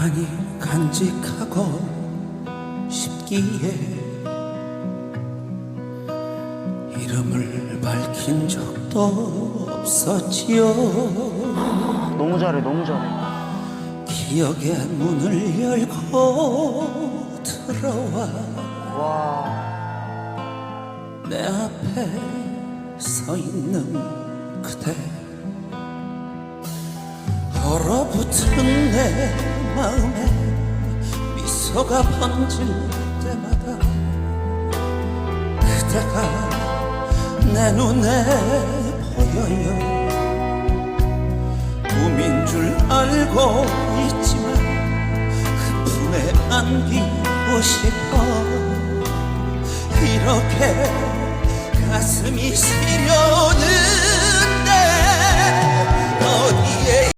가만히 간직하고 싶기에 이름을 밝힌 적도 없었지요 너무 잘해, 너무 잘해. 기억의 문을 열고 들어와 와. 내 앞에 서 있는 그대 얼어붙은 내 마음에 미소가 번질 때마다 그대가 내 눈에 보여요. 꿈인 줄 알고 있지만 그 품에 안기고 싶어 이렇게